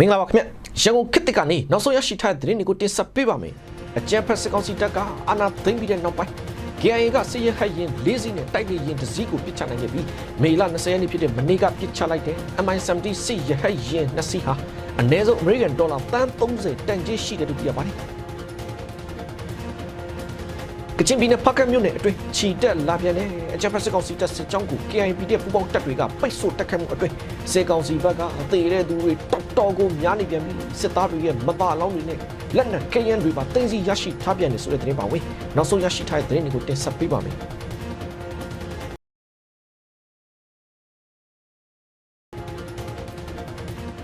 မင်္ဂလာပါခင်ဗျရန်ကုန်ခေတ်တစ်ကနေနောက်ဆုံးရရှိထားတဲ့သတင်းတွေကိုတင်ဆက်ပေးပါမယ်အကြံဖက်စစ်ကောင်စီတပ်ကအာဏာသိမ်းပြီးတဲ့နောက်ပိုင်း KIA ကစစ်ရဟတ်ရင်၄စီးနဲ့တိုက်လေရင်တစ်စီးကိုပစ်ချနိုင်ခဲ့ပြီးမေလ20ရက်နေ့ဖြစ်တဲ့မနေ့ကပစ်ချလိုက်တဲ့ MI-70 စစ်ရဟတ်ရင်နှစ်စီးဟာအနည်းဆုံး American Dollar တန်30တန်ကြေးရှိတယ်လို့သိရပါတယ် ကချင်ပြည်နယ်ဖကတ်မြို့နယ်အတွင်းခြီတက်လာပြန်တဲ့အကြမ်းဖက်စစ်ကောင်စီတပ်စစ်ကြောင်းကို KIP တဲ့ပူးပေါင်းတပ်တွေကပိတ်ဆို့တက်ခတ်မှုအတွင်းစစ်ကောင်စီဘက်ကအသေးတဲ့သူတွေတော်တော်ကိုများနေပြန်ပြီးစစ်သားတွေရဲ့မပါလောင်းတွေနဲ့လက်နက်ခဲယမ်းတွေပါတင်းစီရရှိထားပြန်နေဆိုတဲ့သတင်းပါဝင်နောက်ဆုံးရရှိထားတဲ့သတင်းတွေကိုတင်ဆက်ပေးပါမယ်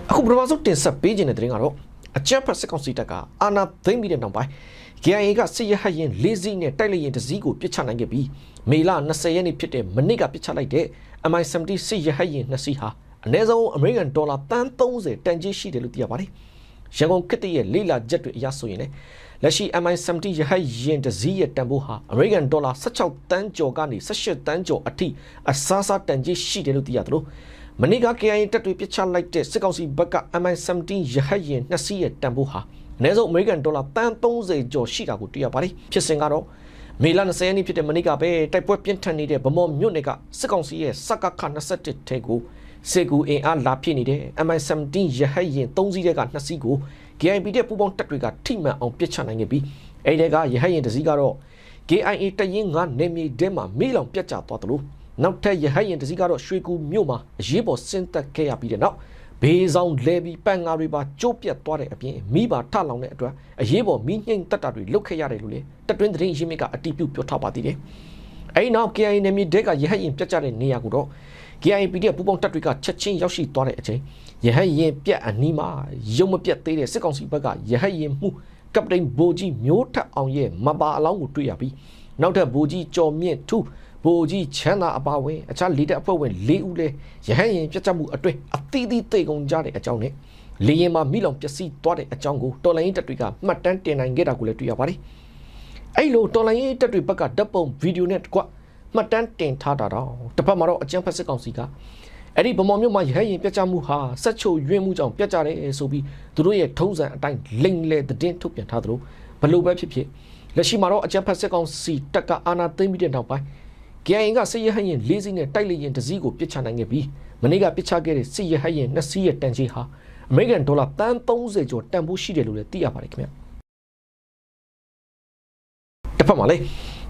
အခုပထမဆုံးတင်ဆက်ပေးခြင်းတဲ့သတင်းကတော့ အကြမ်းဖက်စစ်ကောင်စီတပ်ကအာဏာသိမ်းပြီးတဲ့နောက်ပိုင်း KIA ကစစ်ရဟတ်ရင်၄စီးနဲ့တိုက်လေရင်တစ်စီးကိုပစ်ချနိုင်ခဲ့ပြီးမေလ20ရက်နေ့ဖြစ်တဲ့မနေ့ကပစ်ချလိုက်တဲ့ MI-70 စစ်ရဟတ်ရင်နှစ်စီးဟာအနည်းဆုံး American Dollar တန်30တန်ကြေးရှိတယ်လို့သိရပါတယ်။ရန်ကုန်ကစ်တရဲ့လေးလာချက်တွေအရဆိုရင်လည်းလက်ရှိ MI-70 ရဟတ်ရင်တစ်စီးရဲ့တန်ဖိုးဟာ American Dollar 16တန်းကျော်ကနေ18တန်းကျော်အထိအစားစားတန်ကြေးရှိတယ်လို့သိရတယ်လို့ မနေ့က KIA တပ်တွေပစ်ချလိုက်တဲ့စစ်ကောင်စီဘက်က MI-17 ရဟတ်ရင်နှစ်စီးရဲ့တန်ဖိုးဟာအနည်းဆုံး American Dollar တန်30ကျော်ရှိတာကိုတွေ့ရပါတယ်ဖြစ်စဉ်ကတော့မေလ20ရက်နေ့ဖြစ်တဲ့မနေ့ကပဲတိုက်ပွဲပြင်းထန်နေတဲ့ဗမော်မြို့နယ်ကစစ်ကောင်စီရဲ့စကခ21ထဲကိုစေကူအင်အားလာဖြစ်နေတဲ့ MI-17 ရဟတ်ရင်3စီးတဲ့က2စီးကို KIP တဲ့ပူပေါင်းတပ်တွေကထိမှန်အောင်ပစ်ချနိုင်ခဲ့ပြီးအဲဒီတဲကရဟတ်ရင်တစ်စီးကတော့ KIA တရင်ကနေမြေတဲမှာမေးလောင်ပြတ်ကျသွားတယ်လို့ နောက်ထပ်ရဟတ်ရင်တစ်စီးကတော့ရွှေကူမြို့မှာအရေးပေါ်ဆင်းသက်ခဲ့ရပြီးတဲ့နောက်ဘေးဆောင်လဲပြီးပန်ငါတွေပါကျိုးပြတ်သွားတဲ့အပြင်မိပါထလောင်တဲ့အတွက်အရေးပေါ်မိငိမ့်တက်တာတွေလုတ်ခဲ့ရတယ်လို့လေတက်တွင်းသတင်းရင်းမြစ်ကအတီးပြုတ်ပြောထားပါသေးတယ်။အဲဒီနောက် KIA နယ်မြေတဲကရဟတ်ရင်ပြတ်ကျတဲ့နေရာကိုတော့ KIP တဲ့ပူပေါင်းတပ်တွေကချက်ချင်းရောက်ရှိသွားတဲ့အချိန်ရဟတ်ရင်ပြတ်အနီးမှာရုံမပြတ်သေးတဲ့စစ်ကောင်စီဘက်ကရဟတ်ရင်မှုကပတိန်ဘိုကြီးမျိုးထက်အောင်ရဲ့မပါအလောင်းကိုတွေ့ရပြီးနောက်ထပ်ဘိုကြီးကျော်မြင့်ထူး ဘိုကြီးချမ်းသာအပါဝင်အခြားလေးတဲ့အဖွဲ့ဝင်၄ဦးလဲရဟန်းရင်ပြတ်ကျမှုအတွင်းအသီးသီးသိကုန်ကြတဲ့အကြောင်းနဲ့လေရင်မှာမိလောင်ပျက်စီးသွားတဲ့အကြောင်းကိုတော်လိုင်းတပ်တွေကမှတ်တမ်းတင်နိုင်ခဲ့တာကိုလည်းတွေ့ရပါတယ်။အဲ့လိုတော်လိုင်းတပ်တွေဘက်ကဓာတ်ပုံဗီဒီယိုနဲ့တကွမှတ်တမ်းတင်ထားတာတော့တစ်ဖက်မှာတော့အကြံဖက်စစ်ကောင်စီကအဲ့ဒီဗမော်မြို့မှာရဟရင်ပြတ်ကျမှုဟာစက်ချိုရွေးမှုကြောင့်ပြတ်ကျတယ်ဆိုပြီးသူတို့ရဲ့ထုံးစံအတိုင်းလိမ်လေသတင်းထုတ်ပြန်ထားသလိုဘလို့ပဲဖြစ်ဖြစ်လက်ရှိမှာတော့အကြံဖက်စစ်ကောင်စီတပ်ကအာဏာသိမ်းပြီးတဲ့နောက်ပိုင်း KIA ကစစ်ရဟတ်ရင်၄စီးနဲ့တိုက်လေရင်တစ်စီးကိုပစ်ချနိုင်ခဲ့ပြီးမနေ့ကပစ်ချခဲ့တဲ့စစ်ရဟတ်ရင်နှစ်စီးရဲ့တန်ကြီးဟာအမေရိကန်ဒေါ်လာတန်30ကျော်တန်ဖိုးရှိတယ်လို့လည်းသိရပါတယ်ခင်ဗျတစ်ဖက်မှာလေ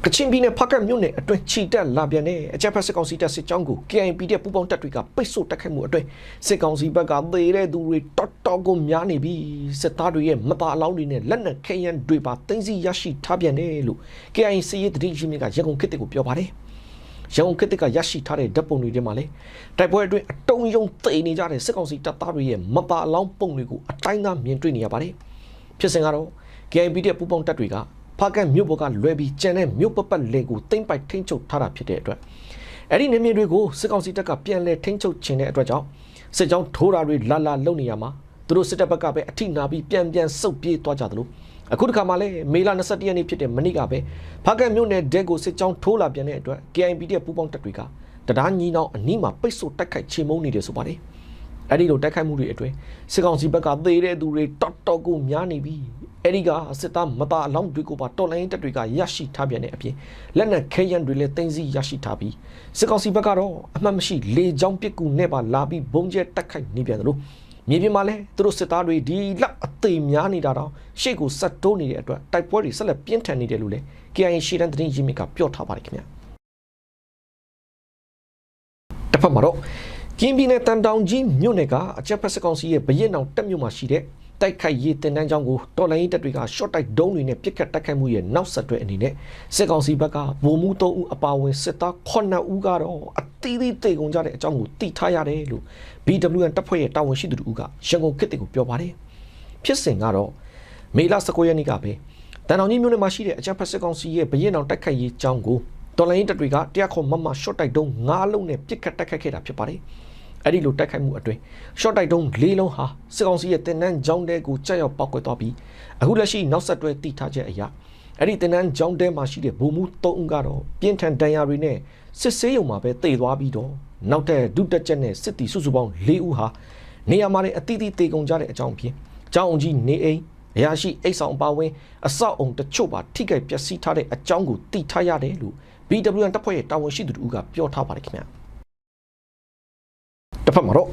ကချင်ပြည်နယ်ဖကတ်မြို့နယ်အတွင်းခြိတက်လာပြန်တဲ့အကြမ်းဖက်စစ်ကောင်စီတပ်စစ်ကြောင်းကို KIP တဲ့ပူးပေါင်းတပ်တွေကပိတ်ဆို့တိုက်ခိုက်မှုအတွင်းစစ်ကောင်စီဘက်ကသေတဲ့သူတွေတော်တော်ကိုများနေပြီးစစ်သားတွေရဲ့မတာအလောင်းတွေနဲ့လက်နက်ခဲယမ်းတွေပါတင်းစီရရှိထားပြန်တယ်လို့ KIA စစ်ရေးတတိယမြစ်ကရန်ကုန်ခေတ်ကိုပြောပါတယ် ရန်ကုန်ခေတ်ကရရှိထားတဲ့ဓာတ်ပုံတွေထဲမှာလေတိုက်ပွဲအတွင်းအတုံးယုံသိနေကြတဲ့စစ်ကောင်စီတပ်သားတွေရဲ့မပါအလောင်းပုံတွေကိုအတိုင်းသားမြင်တွေ့နေရပါတယ်ဖြစ်စဉ်ကတော့ KIP တဲ့ပူးပေါင်းတပ်တွေကဖားကန်မြို့ပေါ်ကလွဲပြီးကျန်တဲ့မြို့ပပတ်လေကိုတိမ့်ပိုက်ထိန်းချုပ်ထားတာဖြစ်တဲ့အတွက်အဲ့ဒီနေမြေတွေကိုစစ်ကောင်စီတပ်ကပြန်လဲထိန်းချုပ်ခြင်းတဲ့အတွက်ကြောင့်စစ်ကြောင်းထိုးတာတွေလာလာလုံနေရမှာသူတို့စစ်တပ်ဘက်ကပဲအထိနာပြီးပြန်ပြန်စုပ်ပြေးသွားကြသလို အခုတခါမှလည်းမေလ21ရက်နေ့ဖြစ်တဲ့မနေ့ကပဲဖားကန်မြို့နယ်ဒဲကိုစစ်ကြောင်းထိုးလာပြန်တဲ့အတွက် KIP တဲ့ပူးပေါင်းတပ်တွေကတရားညီနောင်အနီးမှာပိတ်ဆို့တိုက်ခိုက်ချေမှုန်းနေတယ်ဆိုပါတယ်အဲ့ဒီလိုတိုက်ခိုက်မှုတွေအတွင်းစစ်ကောင်စီဘက်ကသေတဲ့သူတွေတော်တော်ကိုများနေပြီအဲ့ဒီကစစ်သားမသားအလောင်းတွေကိုပါတော်လိုင်းတပ်တွေကရရှိထားပြန်တဲ့အပြင်လက်နက်ခဲယမ်းတွေလည်းတင်စီရရှိထားပြီးစစ်ကောင်စီဘက်ကတော့အမှတ်မရှိလေကြောင်းပစ်ကူနဲ့ပါလာပြီးဘုံကျဲတက်ခိုက်နေပြန်တယ်လို့ မြေပြင်မှာလည်းသူတို့စစ်သားတွေဒီလောက်အသေးများနေတာတော့ရှေ့ကိုဆက်တိုးနေတဲ့အတွက်တိုက်ပွဲတွေဆက်လက်ပြင်းထန်နေတယ်လို့လည်း KIA ရှေ့တန်းသတင်းရင်းမြစ်ကပြောထားပါတယ်ခင်ဗျာတစ်ဖက်မှာတော့ကင်းပြည်နယ်တန်တောင်ကြီးမြို့နယ်ကအကြက်ဖက်စကောင်စီရဲ့ဘရင်အောင်တက်မြို့မှာရှိတဲ့ တိုက်ခိုက်ရေးတင်တန်းချောင်းကိုတော်လိုင်းတပ်တွေက short တိုက်ဒုံးတွေနဲ့ပစ်ခတ်တိုက်ခိုက်မှုရဲ့နောက်ဆက်တွဲအနေနဲ့စစ်ကောင်စီဘက်ကဗိုလ်မှူး3ဦးအပါအဝင်စစ်သား9ဦးကတော့အသီးသီးတေကုန်ကြတဲ့အကြောင်းကိုသိထားရတယ်လို့ BWN တပ်ဖွဲ့ရဲ့တာဝန်ရှိသူတို့ကရန်ကုန်ခေတ်တွေကိုပြောပါတယ်ဖြစ်စဉ်ကတော့မေလ19ရက်နေ့ကပဲတန်တောင်ကြီးမြို့နယ်မှာရှိတဲ့အကြမ်းဖက်စစ်ကောင်စီရဲ့ဘရင်အောင်တိုက်ခိုက်ရေးကြောင်းကိုတော်လိုင်းတပ်တွေကတရားခေါ်မမ short တိုက်ဒုံး9လုံးနဲ့ပစ်ခတ်တိုက်ခိုက်ခဲ့တာဖြစ်ပါတယ် အဲ့ဒီလိုတိုက်ခိုက်မှုအတွင်း short တိုက်တုံး၄လုံးဟာစစ်ကောင်စီရဲ့တင်နန်းကြောင်းတဲကိုကြောက်ရောက်ပောက်ကွယ်သွားပြီးအခုလက်ရှိနောက်ဆက်တွဲတိထားချက်အရာအဲ့ဒီတင်နန်းကြောင်းတဲမှာရှိတဲ့ဗိုလ်မှူး၃ဦးကတော့ပြင်းထန်ဒဏ်ရာတွေနဲ့စစ်ဆေးရုံမှာပဲတေသွားပြီးတော့နောက်ထပ်ဒုတက်ချက်နဲ့စစ်တီစုစုပေါင်း၄ဦးဟာနေရာမှာလည်းအတိအသီးတေကုန်ကြတဲ့အကြောင်းဖြစ်ကျောင်းအောင်ကြီးနေအိမ်အရာရှိအိတ်ဆောင်ပါဝင်အဆောက်အုံတချို့ပါထိခိုက်ပျက်စီးထားတဲ့အကြောင်းကိုသိထားရတယ်လို့ BWN တပ်ဖွဲ့ရဲ့တာဝန်ရှိသူတို့ကပြောထားပါတယ်ခင်ဗျာတစ် ဖက်မှာတော့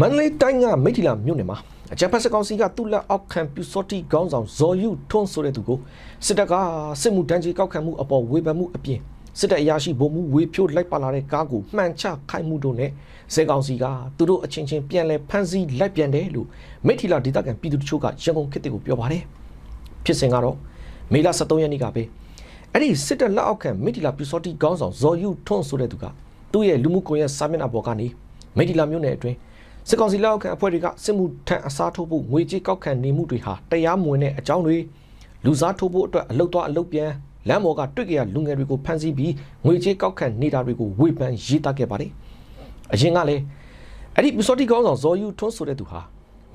မန္တလေးတိုင်းကမိထီလာမြို့နယ်မှာအကြံဖက်စကောင်စီကသူ့လက်အောက်ခံပြူစောတိခေါင်းဆောင်ဇော်ယူထွန်းဆိုတဲ့သူကိုစစ်တပ်ကစစ်မှုတန်းကြီးကောက်ခံမှုအပေါ်ဝေဖန်မှုအပြင်စစ်တပ်အရာရှိဗိုလ်မှူးဝေဖြိုးလိုက်ပါလာတဲ့ကားကိုမှန်ချခိုက်မှုတို့နဲ့စေကောင်စီကသူတို့အချင်းချင်းပြန်လဲဖမ်းဆီးလိုက်ပြန်တယ်လို့မိထီလာဒေသခံပြည်သူတချို့ကရန်ကုန်ခေတ်ကိုပြောပါတယ်ဖြစ်စဉ်ကတော့မေလ23ရက်နေ့ကပဲအဲ့ဒီစစ်တပ်လက်အောက်ခံမိထီလာပြူစောတိခေါင်းဆောင်ဇော်ယူထွန်းဆိုတဲ့သူကသူ့ရဲ့လူမှုကွန်ရက်စာမျက်နှာပေါ်ကနေ မိထီလာမြို့နယ်အတွင်းစစ်ကောင်စီလက်အောက်ခံအဖွဲ့တွေကစစ်မှုထမ်းအစားထိုးဖို့ငွေကြေးကောက်ခံနေမှုတွေဟာတရားမဝင်တဲ့အကြောင်းတွေလူစားထိုးဖို့အတွက်အလုတ်သွားအလုတ်ပြန်လမ်းပေါ်ကတွေ့ကြရလူငယ်တွေကိုဖမ်းဆီးပြီးငွေကြေးကောက်ခံနေတာတွေကိုဝေဖန်ရေးသားခဲ့ပါတယ်။အရင်ကလည်းအဲ့ဒီပူစောတိကောင်းဆောင်ဇော်ယူထွန်းဆိုတဲ့သူဟာ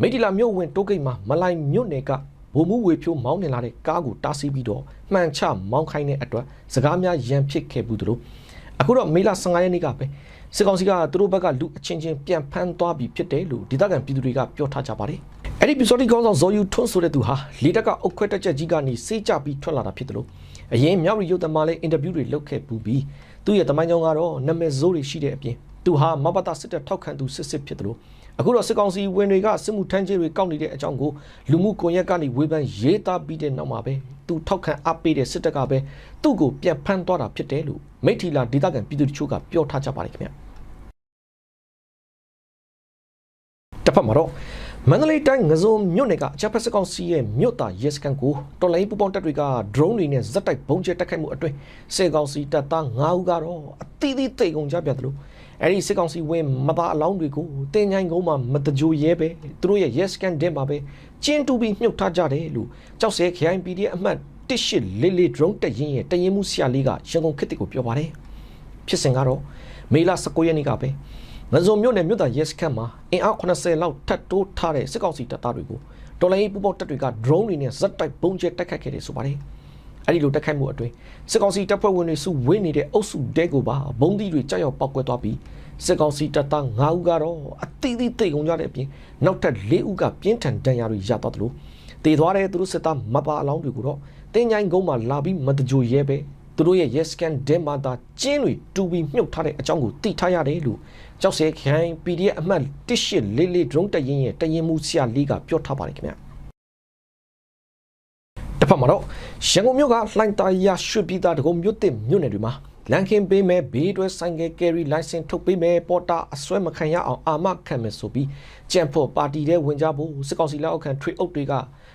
မိတ္တလာမြို့ဝင်တိုးဂိတ်မှာမလိုက်မြို့နယ်ကဘုံမှုဝေဖြိုးမောင်းနေလာတဲ့ကားကိုတားဆီးပြီးတော့မှန်ချမောင်းခိုင်းတဲ့အတွက်စကားများရန်ဖြစ်ခဲ့ဘူးတို့ အခုတော့မေလ15ရက်နေ့ကပဲစစ်ကောင်စီကသူတို့ဘက်ကလူအချင်းချင်းပြန်ဖမ်းသွားပြီဖြစ်တယ်လို့ဒေသခံပြည်သူတွေကပြောထားကြပါတယ်။အဲ့ဒီပီစောတိကောင်းဆောင်ဇော်ယူထွန်းဆိုတဲ့သူဟာလေတက်ကအုတ်ခွဲတက်ချက်ကြီးကနေစေးကြပြီးထွက်လာတာဖြစ်တယ်လို့အရင်မြောက်ရီရုပ်သမားလေးအင်တာဗျူးတွေလုပ်ခဲ့ပူပြီးသူ့ရဲ့တမိုင်းကြောင်းကတော့နာမည်ဆိုးတွေရှိတဲ့အပြင်သူဟာမဘတာစစ်တပ်ထောက်ခံသူစစ်စစ်ဖြစ်တယ်လို့ အခုတော့စစ်ကောင်စီဝင်တွေကစစ်မှုထမ်းကြီးတွေကောက်နေတဲ့အကြောင်းကိုလူမှုကွန်ရက်ကနေဝေဖန်ရေးသားပြီးတဲ့နောက်မှာပဲသူထောက်ခံအပ်ပေးတဲ့စစ်တပ်ကပဲသူ့ကိုပြန်ဖမ်းသွားတာဖြစ်တယ်လို့မိထီလာဒေသခံပြည်သူတချို့ကပြောထားကြပါတယ်ခင်ဗျာတစ်ဖက်မှာတော့မန္တလေးတိုင်းငစုံမြို့နယ်ကအချက်ဖက်စကောင်စီရဲ့မြို့သားရဲစခန်းကိုတော်လိုင်းပူပေါင်းတပ်တွေက drone တွေနဲ့ဇက်တိုက်ဘုံကျဲတက်ခိုက်မှုအတွင်းစေကောင်စီတပ်သား9ဦးကတော့အသီးသီးတိတ်ကုန်ကြပြတယ်လို့ အဲ့ဒီစေကောင်စီဝင်မသားအလောင်းတွေကိုတင်ញိုင်းကုန်းမှာမတကြိုရဲပဲသူတို့ရဲ့ရဲစခန်းတင်ပါပဲကျင်းတူပြီးမြုပ်ထားကြတယ်လို့ကြောက်စဲ KIPD အမှတ်18လေးလေး drone တက်ရင်ရဲ့တရင်မှုဆရာလေးကရန်ကုန်ခေတ်ကိုပြောပါတယ်ဖြစ်စဉ်ကတော့မေလ19ရက်နေ့ကပဲငဇုံမြို့နယ်မြို့သားရဲစခန်းမှာအင်အား80လောက်ထပ်တိုးထားတဲ့စစ်ကောင်စီတပ်သားတွေကိုတော်လိုင်းပူပေါတပ်တွေက drone တွေနဲ့ဇက်တိုက်ပုံကျဲတက်ခတ်ခဲ့တယ်ဆိုပါတယ်။ အဲဒီလိုတက်ခတ်မှုအတွင်းစစ်ကောင်စီတပ်ဖွဲ့ဝင်တွေစုဝေးနေတဲ့အုပ်စုတဲကိုပါဘုံသီးတွေကြောက်ရောက်ပောက်ကွဲသွားပြီးစစ်ကောင်စီတပ်သား9ဦးကတော့အသီးသီးတိတ်ကုန်ကြတဲ့အပြင်နောက်ထပ်4ဦးကပြင်းထန်ဒဏ်ရာတွေရသွားတယ်လို့တည်သွားတဲ့သူတို့စစ်သားမပါအလောင်းတွေကိုတော့တင်းញိုင်းကုန်းမှာလာပြီးမတကြိုရဲပဲသူတို့ရဲ့ yes scan ဒင်မာတာကျင်းတွေတူပြီးမြုပ်ထားတဲ့အကြောင်းကိုသိထားရတယ်လို့ကြောက်စဲခိုင် PDF အမှတ်1844 drone တရင်ရဲ့တရင်မှုဆရာလေးကပြောထားပါတယ်ခင်ဗျာတစ်ဖက်မှာတော့ ရန်ကုန်မြို့ကလှိုင်သာယာရွှေပြည်သာတကုံမြို့တစ်မြို့နယ်တွေမှာလန်ကင်ပေးမယ်ဘေးတွဲဆိုင်ကယ်ကယ်ရီလိုင်စင်ထုတ်ပေးမယ်ပေါ်တာအစွဲမခံရအောင်အာမခံမယ်ဆိုပြီးကြံဖို့ပါတီတဲ့ဝင်ကြဖို့စစ်ကောင်စီလက်အောက်ခံထွေအုပ်တွေက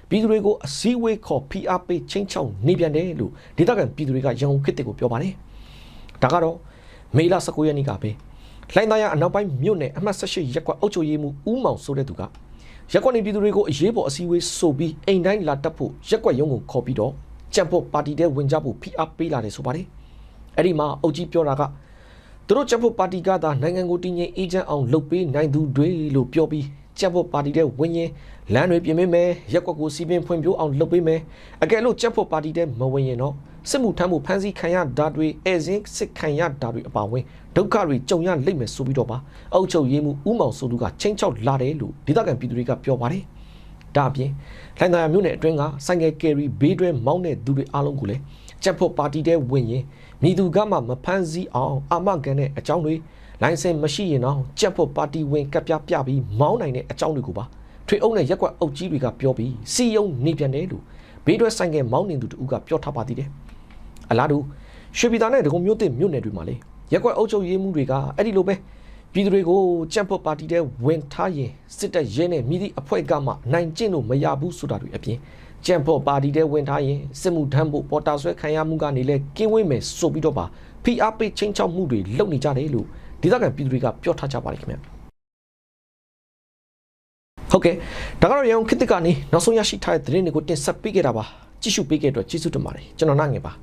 ပြည်သူတွေကိုအစည်းအဝေးခေါ်ဖိအားပေးချင်းချောင်းနေပြန်တယ်လို့ဒေသခံပြည်သူတွေကရန်ကုန်ခေတ်ကိုပြောပါတယ်ဒါကတော့မေလ19ရက်နေ့ကပဲလှိုင်းသားရအနောက်ပိုင်းမြို့နယ်အမှတ်18ရက်ကွက်အုပ်ချုပ်ရေးမှူးဦးမောင်ဆိုတဲ့သူကရက်ကွက်နေပြည်သူတွေကိုအရေးပေါ်အစည်းအဝေးဆိုပြီးအိမ်တိုင်းလာတက်ဖို့ရက်ကွက်ရုံးကိုခေါ်ပြီးတော့ ကြံဖို့ပါတီတဲ့ဝင်ကြဖို့ဖိအားပေးလာတယ်ဆိုပါတယ်အဲ့ဒီမှာအုပ်ကြီးပြောတာကသူတို့ကြံဖို့ပါတီကသာနိုင်ငံကိုတည်ငြိမ်အေးချမ်းအောင်လုပ်ပေးနိုင်သူတွေလို့ပြောပြီးကြံဖို့ပါတီတဲ့ဝင်ရင်လမ်းတွေပြင်ပေးမယ်ရက်ကွက်ကိုစီးပင်ဖွင့်ပြိုးအောင်လုပ်ပေးမယ်အကယ်လို့ကြံဖို့ပါတီတဲ့မဝင်ရင်တော့စစ်မှုထမ်းမှုဖမ်းဆီးခံရတာတွေအဲစင်းစစ်ခံရတာတွေအပါဝင်ဒုက္ခတွေကြုံရလိမ့်မယ်ဆိုပြီးတော့ပါအုပ်ချုပ်ရေးမှုဥမောင်ဆိုသူကချင်းချောက်လာတယ်လို့ဒေသခံပြည်သူတွေကပြောပါတယ် ဒါအပြင်လိုင်သာယာမြို့နယ်အတွင်းကဆိုင်ကယ်ကယ်ရီဘေးတွဲမောင်းတဲ့သူတွေအားလုံးကိုလည်းကြက်ဖို့ပါတီတဲ့ဝင်ရင်မိသူကမှမဖမ်းဆီးအောင်အာမခံတဲ့အကြောင်းတွေလိုင်စင်မရှိရင်တော့ကြက်ဖို့ပါတီဝင်ကပ်ပြပြပြီးမောင်းနိုင်တဲ့အကြောင်းတွေကိုပါထွေအုပ်နဲ့ရက်ကွက်အုပ်ကြီးတွေကပြောပြီးစီယုံနေပြန်တယ်လို့ဘေးတွဲဆိုင်ကယ်မောင်းနေသူတူကပြောထားပါသေးတယ်အလားတူရွှေပြည်သာနဲ့ဒဂုံမြို့တင်မြို့နယ်တွေမှာလေရက်ကွက်အုပ်ချုပ်ရေးမှုတွေကအဲ့ဒီလိုပဲ ပြည်သူတွေကိုကြံ့ဖို့ပါတီတဲ့ဝင်ထားရင်စစ်တပ်ရဲနဲ့မိသည့်အဖွဲ့ကမှနိုင်ကျင့်လို့မရဘူးဆိုတာတွေအပြင်ကြံ့ဖို့ပါတီတဲ့ဝင်ထားရင်စစ်မှုထမ်းဖို့ပေါ်တာဆွဲခံရမှုကနေလဲကင်းဝေးမယ်ဆိုပြီးတော့ပါဖိအားပေးချင်းချောက်မှုတွေလုပ်နေကြတယ်လို့ဒေသခံပြည်သူတွေကပြောထားကြပါတယ်ခင်ဗျဟုတ်ကဲ့ဒါကတော့ရောင်ခေတ်ကနေနောက်ဆုံးရရှိထားတဲ့သတင်းတွေကိုတင်ဆက်ပေးခဲ့တာပါကြည့်ရှုပေးခဲ့တဲ့အတွက်ကျေးဇူးတင်ပါတယ်ကျွန်တော်နိုင်ငယ်ပါ